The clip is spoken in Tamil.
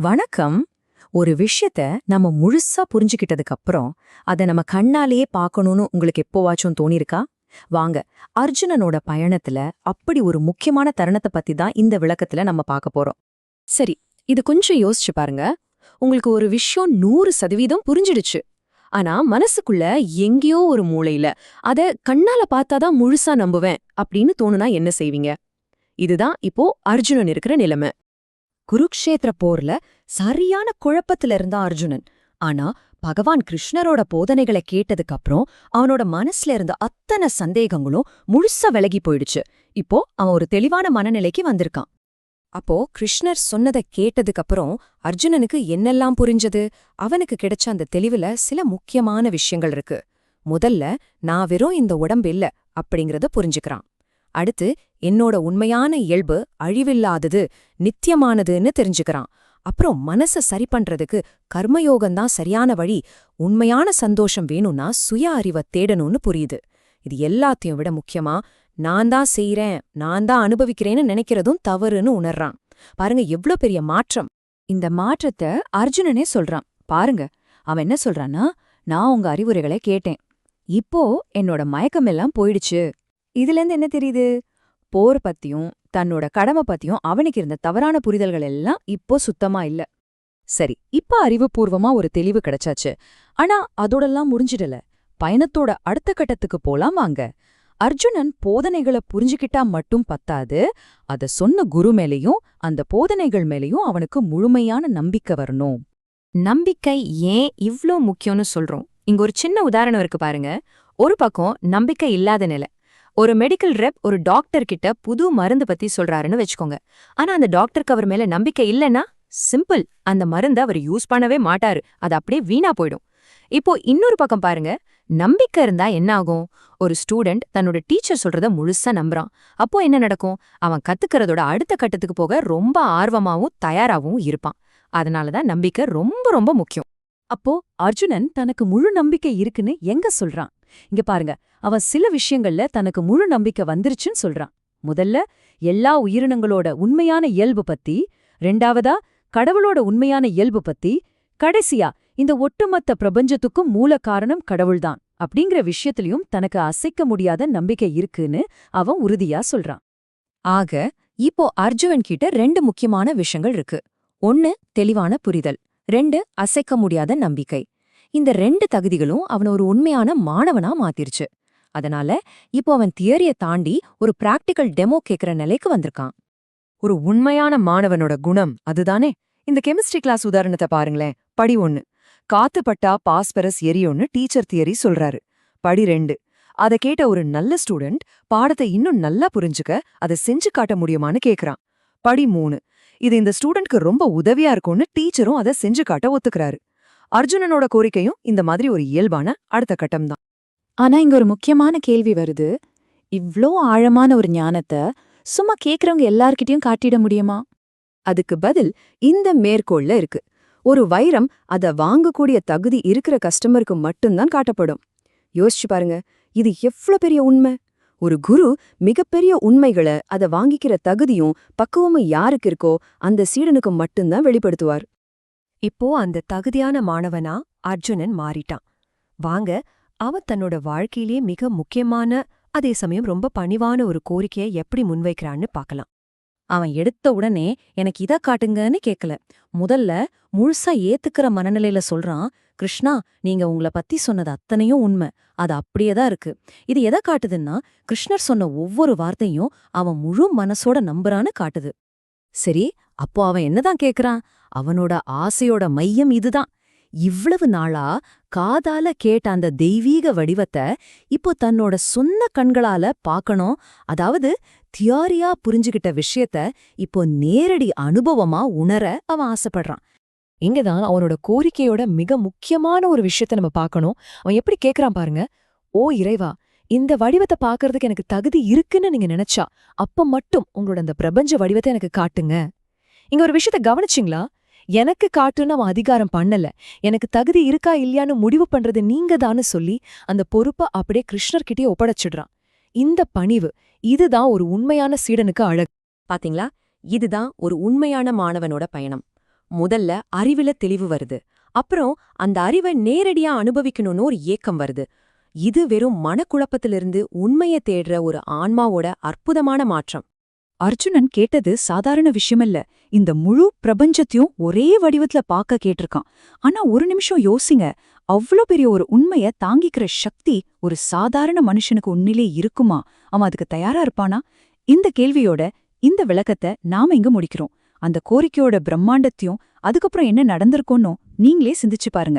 வணக்கம். ஒரு விஷயத்த நம்ம முழுசா புரிஞ்சுக்கிட்டதுக்கு அப்புறம் அதை நம்ம கண்ணாலேயே பார்க்கணும்னு உங்களுக்கு எப்போவாச்சும் தோணிருக்கா வாங்க அர்ஜுனனோட பயணத்துல அப்படி ஒரு முக்கியமான தருணத்தை பத்தி தான் இந்த விளக்கத்துல நம்ம பார்க்க போறோம். சரி இது கொஞ்சம் யோசிச்சு பாருங்க. உங்களுக்கு ஒரு விஷயம் நூறு சதவீதம் புரிஞ்சிடுச்சு. ஆனா மனசுக்குள்ள எங்கேயோ ஒரு மூளையில அத கண்ணால பார்த்தாதான் முழுசா நம்புவேன் அப்படின்னு தோணுனா என்ன செய்வீங்க? இதுதான் இப்போ அர்ஜுனன் இருக்கிற நிலைமை. குருக்ஷேத்திர போர்ல சரியான குழப்பத்துல இருந்தான் அர்ஜுனன். ஆனா பகவான் கிருஷ்ணரோட போதனைகளை கேட்டதுக்கு அப்புறம் அவனோட மனசுல இருந்த அத்தனை சந்தேகங்களும் முழுசா விலகி போயிடுச்சு. இப்போ அவன் ஒரு தெளிவான மனநிலைக்கு வந்திருக்கான். அப்போ கிருஷ்ணர் சொன்னதை கேட்டதுக்கு அப்புறம் அர்ஜுனனுக்கு என்னெல்லாம் புரிஞ்சது? அவனுக்கு கிடைச்ச அந்த தெளிவுல சில முக்கியமான விஷயங்கள் இருக்கு. முதல்ல நான் வெறும் இந்த உடம்பு இல்ல அப்படிங்கறத புரிஞ்சுக்கிறான். அடுத்து என்னோட உண்மையான இயல்பு அழிவில்லாதது நித்தியமானதுன்னு தெரிஞ்சுக்கிறான். அப்புறம் மனச சரி பண்றதுக்கு கர்மயோகம்தான் சரியான வழி. உண்மையான சந்தோஷம் வேணும்னா சுய அறிவை தேடணும்னு புரியுது. இது எல்லாத்தையும் விட முக்கியமா நான் தான் செய்யறேன் நான் தான் அனுபவிக்கிறேன்னு நினைக்கிறதும் தவறுன்னு உணர்றான். பாருங்க எவ்ளோ பெரிய மாற்றம். இந்த மாற்றத்தை அர்ஜுனனே சொல்றான். பாருங்க அவன் என்ன சொல்றான்னா நான் உங்க அறிவுரைகளை கேட்டேன். இப்போ என்னோட மயக்கமெல்லாம் போயிடுச்சு. இதுலேருந்து என்ன தெரியுது? போர் பத்தியும் தன்னோட கடமை பத்தியும் அவனுக்கு இருந்த தவறான புரிதல்கள் எல்லாம் இப்போ சுத்தமா இல்ல. சரி இப்ப அறிவுபூர்வமா ஒரு தெளிவு கிடைச்சாச்சு. ஆனா அதோடெல்லாம் முடிஞ்சிடல. பயணத்தோட அடுத்த கட்டத்துக்கு போலாம் வாங்க. அர்ஜுனன் போதனைகளை புரிஞ்சுக்கிட்டா மட்டும் பத்தாது. அத சொன்ன குரு மேலையும் அந்த போதனைகள் மேலையும் அவனுக்கு முழுமையான நம்பிக்கை வரணும். நம்பிக்கை ஏன் இவ்ளோ முக்கியம்னு சொல்றோம்? இங்க ஒரு சின்ன உதாரணம் இருக்கு பாருங்க. ஒரு பக்கம் நம்பிக்கை இல்லாத நிலை. ஒரு மெடிக்கல் ரெப் ஒரு டாக்டர் கிட்ட புது மருந்து பத்தி சொல்றாருன்னு வச்சுக்கோங்க. ஆனா அந்த டாக்டருக்கு அவர் மேல நம்பிக்கை இல்லைன்னா சிம்பிள் அந்த மருந்த அவர் யூஸ் பண்ணவே மாட்டாரு. அது அப்படியே வீணா போயிடும். இப்போ இன்னொரு பக்கம் பாருங்க. நம்பிக்கை இருந்தா என்ன ஆகும்? ஒரு ஸ்டூடெண்ட் தன்னோட டீச்சர் சொல்றத முழுசா நம்புறான். அப்போ என்ன நடக்கும்? அவன் கத்துக்கிறதோட அடுத்த கட்டத்துக்கு போக ரொம்ப ஆர்வமாவும் தயாராவும் இருப்பான். அதனாலதான் நம்பிக்கை ரொம்ப ரொம்ப முக்கியம். அப்போ அர்ஜுனன் தனக்கு முழு நம்பிக்கை இருக்குன்னு எங்க சொல்றான்? இங்க பாருங்க அவன் சில விஷயங்கள்ல தனக்கு முழு நம்பிக்கை வந்துருச்சுன்னு சொல்றான். முதல்ல எல்லா உயிரினங்களோட உண்மையான இயல்பு பத்தி ரெண்டாவதா கடவுளோட உண்மையான இயல்பு பத்தி கடைசியா இந்த ஒட்டுமொத்த பிரபஞ்சத்துக்கும் மூல காரணம் கடவுள்தான் அப்படிங்கிற விஷயத்திலையும் தனக்கு அசைக்க முடியாத நம்பிக்கை இருக்குன்னு அவன் உறுதியா சொல்றான். ஆக இப்போ அர்ஜுவன் கிட்ட ரெண்டு முக்கியமான விஷயங்கள் இருக்கு. ஒன்னு தெளிவான புரிதல். ரெண்டு அசைக்க முடியாத நம்பிக்கை. இந்த ரெண்டு தகுதிகளும் அவன ஒரு உண்மையான மாணவனா மாத்திருச்சு. அதனால இப்போ அவன் தியரிய தாண்டி ஒரு பிராக்டிக்கல் டெமோ கேக்குற நிலைக்கு வந்திருக்கான். ஒரு உண்மையான மாணவனோட குணம் அதுதானே? இந்த கெமிஸ்ட்ரி கிளாஸ் உதாரணத்தை பாருங்களேன். படி ஒன்னு. காத்து பட்டா பாஸ்பரஸ் எரியும்னு டீச்சர் தியரி சொல்றாரு. படி ரெண்டு. அத கேட்ட ஒரு நல்ல ஸ்டூடெண்ட் பாடத்தை இன்னும் நல்லா புரிஞ்சுக்க அதை செஞ்சு காட்ட முடியுமான்னு கேக்குறான். படி மூணு. இது இந்த ஸ்டூடெண்ட்க்கு ரொம்ப உதவியா இருக்கும்னு டீச்சரும் அதை செஞ்சு காட்ட ஒத்துக்கிறாரு. அர்ஜுனனோட கோரிக்கையும் இந்த மாதிரி ஒரு இயல்பான அடுத்த கட்டம்தான். ஆனா இங்க ஒரு முக்கியமான கேள்வி வருது. இவ்ளோ ஆழமான ஒரு ஞானத்தை சும்மா கேக்குறவங்க எல்லார்கிட்டயும் காட்டிட முடியுமா? அதுக்கு பதில் இந்த மேற்கோள்ல இருக்கு. ஒரு வைரம் அத வாங்கக்கூடிய தகுதி இருக்கிற கஸ்டமருக்கு மட்டும்தான் காட்டப்படும். யோசிச்சு பாருங்க இது எவ்ளோ பெரிய உண்மை? ஒரு குரு மிகப்பெரிய உண்மைகளை அத வாங்கிக்கிற தகுதியும் பக்குவமும் யாருக்கு இருக்கோ அந்த சீடனுக்கு மட்டும்தான் வெளிப்படுத்துவார். இப்போ அந்த தகுதியான மாணவனா அர்ஜுனன் மாறிட்டான். வாங்க அவன் தன்னோட வாழ்க்கையிலேயே மிக முக்கியமான அதே சமயம் ரொம்ப பணிவான ஒரு கோரிக்கையை எப்படி முன்வைக்கிறான்னு பார்க்கலாம். அவன் எடுத்த உடனே எனக்கு இத காட்டுங்கன்னு கேட்கல. முதல்ல முழுசா ஏத்துக்கிற மனநிலையில சொல்றான் கிருஷ்ணா நீங்க உங்கள பத்தி சொன்னது அத்தனையும் உண்மை. அது அப்படியே தான் இருக்கு. இது எதை காட்டுதுன்னா கிருஷ்ணர் சொன்ன ஒவ்வொரு வார்த்தையும் அவன் முழு மனசோட நம்புறான்னு காட்டுது. சரி அப்போ அவன் என்னதான் கேக்குறான்? அவனோட ஆசையோட மையம் இதுதான். இவ்வளவு நாளா காதால கேட்ட அந்த தெய்வீக வடிவத்தை இப்போ தன்னோட சொந்த கண்களால பார்க்கணும் அதாவது தியாரியா புரிஞ்சுகிட்ட விஷயத்த இப்போ நேரடி அனுபவமா உணர அவன் ஆசைப்படுறான். இங்கதான் அவனோட கோரிக்கையோட மிக முக்கியமான ஒரு விஷயத்த நம்ம பார்க்கணும் அவன் எப்படி கேக்குறான் பாருங்க. ஓ இறைவா இந்த வடிவத்தை பார்க்கறதுக்கு எனக்கு தகுதி இருக்குன்னு நீங்க நினைச்சா அப்ப மட்டும் உங்களோட அந்த பிரபஞ்ச வடிவத்தை எனக்கு காட்டுங்க. இங்க ஒரு விஷயத்த கவனிச்சிங்களா? எனக்கு காட்டுன்னு அவன் அதிகாரம் பண்ணல. எனக்கு தகுதி இருக்கா இல்லையான்னு முடிவு பண்றது நீங்க தான்னு சொல்லி அந்த பொறுப்பை அப்படியே கிருஷ்ணர்கிட்டயே ஒப்படைச்சிடுறான். இந்த பணிவு இதுதான் ஒரு உண்மையான சீடனுக்கு அழகு. பாத்தீங்களா? இதுதான் ஒரு உண்மையான மாணவனோட பயணம். முதல்ல அறிவுல தெளிவு வருது. அப்புறம் அந்த அறிவை நேரடியா அனுபவிக்கணும்னு ஒரு ஏக்கம் வருது. இது வெறும் மனக்குழப்பத்திலிருந்து உண்மைய தேடுற ஒரு ஆன்மாவோட அற்புதமான மாற்றம். அர்ஜுனன் கேட்டது சாதாரண விஷயமல்ல. இந்த முழு பிரபஞ்சத்தையும் ஒரே வடிவத்துல பார்க்க கேட்டிருக்கான். ஆனா ஒரு நிமிஷம் யோசிங்க. அவ்ளோ பெரிய ஒரு உண்மைய தாங்கிக்கிற சக்தி ஒரு சாதாரண மனுஷனுக்கு உண்மையிலே இருக்குமா? அவன் அதுக்கு தயாரா இருப்பானா? இந்த கேள்வியோட இந்த விளக்கத்தை நாம இங்க முடிக்கிறோம். அந்த கோரிக்கையோட பிரம்மாண்டத்தையும் அதுக்கப்புறம் என்ன நடந்திருக்கும்னு நீங்களே சிந்திச்சு பாருங்க.